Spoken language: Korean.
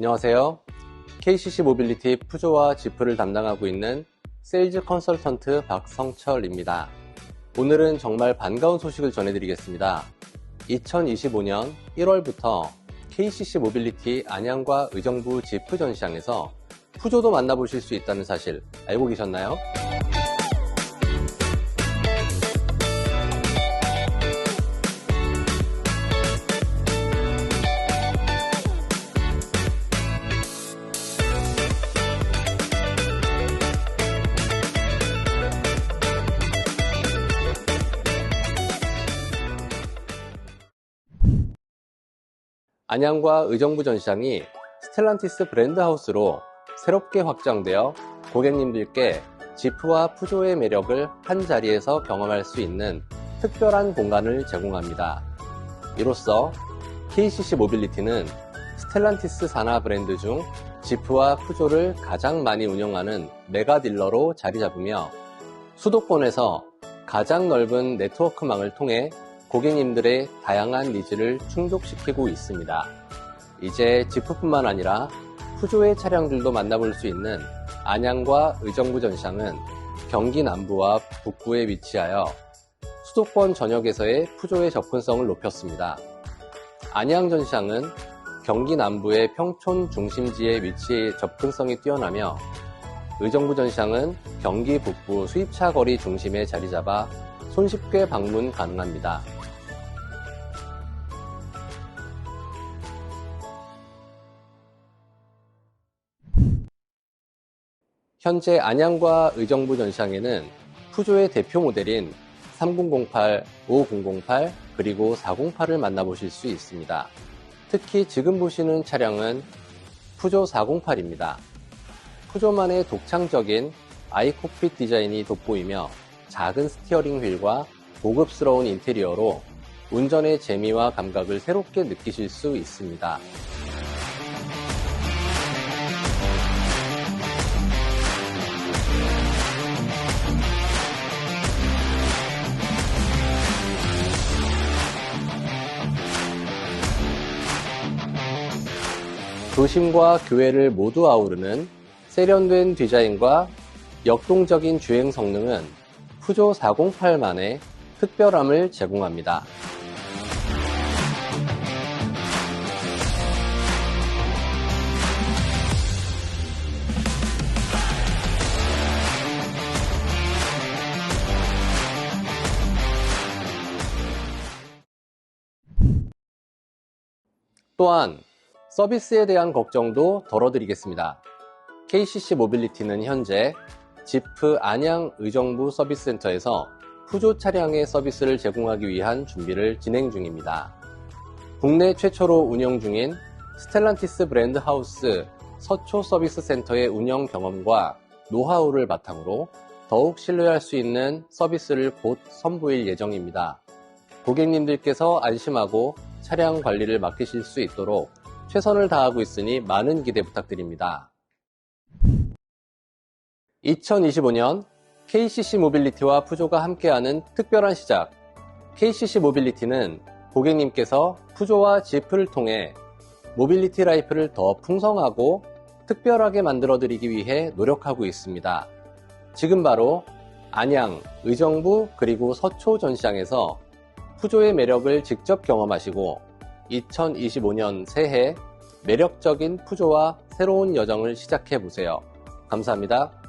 안녕하세요. KCC 모빌리티 푸조와 지프를 담당하고 있는 세일즈 컨설턴트 박성철입니다. 오늘은 정말 반가운 소식을 전해드리겠습니다. 2025년 1월부터 KCC 모빌리티 안양과 의정부 지프 전시장에서 푸조도 만나보실 수 있다는 사실 알고 계셨나요? 안양과 의정부 전시장이 스텔란티스 브랜드하우스로 새롭게 확장되어 고객님들께 지프와 푸조의 매력을 한 자리에서 경험할 수 있는 특별한 공간을 제공합니다. 이로써 KCC 모빌리티는 스텔란티스 산하 브랜드 중 지프와 푸조를 가장 많이 운영하는 메가 딜러로 자리 잡으며 수도권에서 가장 넓은 네트워크망을 통해 고객님들의 다양한 니즈를 충족시키고 있습니다. 이제 지프뿐만 아니라 푸조의 차량들도 만나볼 수 있는 안양과 의정부 전시장은 경기 남부와 북부에 위치하여 수도권 전역에서의 푸조의 접근성을 높였습니다. 안양 전시장은 경기 남부의 평촌 중심지에 위치해 접근성이 뛰어나며 의정부 전시장은 경기 북부 수입차 거리 중심에 자리 잡아 손쉽게 방문 가능합니다. 현재 안양과 의정부 전시장에는 푸조의 대표 모델인 3008, 5008, 그리고 408을 만나보실 수 있습니다. 특히 지금 보시는 차량은 푸조 408입니다. 푸조만의 독창적인 아이콕핏 디자인이 돋보이며 작은 스티어링 휠과 고급스러운 인테리어로 운전의 재미와 감각을 새롭게 느끼실 수 있습니다. 도심과 교외를 모두 아우르는 세련된 디자인과 역동적인 주행 성능은 푸조 408만의 특별함을 제공합니다. 또한 서비스에 대한 걱정도 덜어드리겠습니다. KCC 모빌리티는 현재 지프 안양 의정부 서비스센터에서 푸조 차량의 서비스를 제공하기 위한 준비를 진행 중입니다. 국내 최초로 운영 중인 스텔란티스 브랜드 하우스 서초 서비스 센터의 운영 경험과 노하우를 바탕으로 더욱 신뢰할 수 있는 서비스를 곧 선보일 예정입니다. 고객님들께서 안심하고 차량 관리를 맡기실 수 있도록 최선을 다하고 있으니 많은 기대 부탁드립니다. 2025년 KCC 모빌리티와 푸조가 함께하는 특별한 시작 KCC 모빌리티는 고객님께서 푸조와 지프를 통해 모빌리티 라이프를 더 풍성하고 특별하게 만들어 드리기 위해 노력하고 있습니다. 지금 바로 안양, 의정부 그리고 서초 전시장에서 푸조의 매력을 직접 경험하시고 2025년 새해 매력적인 푸조와 새로운 여정을 시작해 보세요. 감사합니다.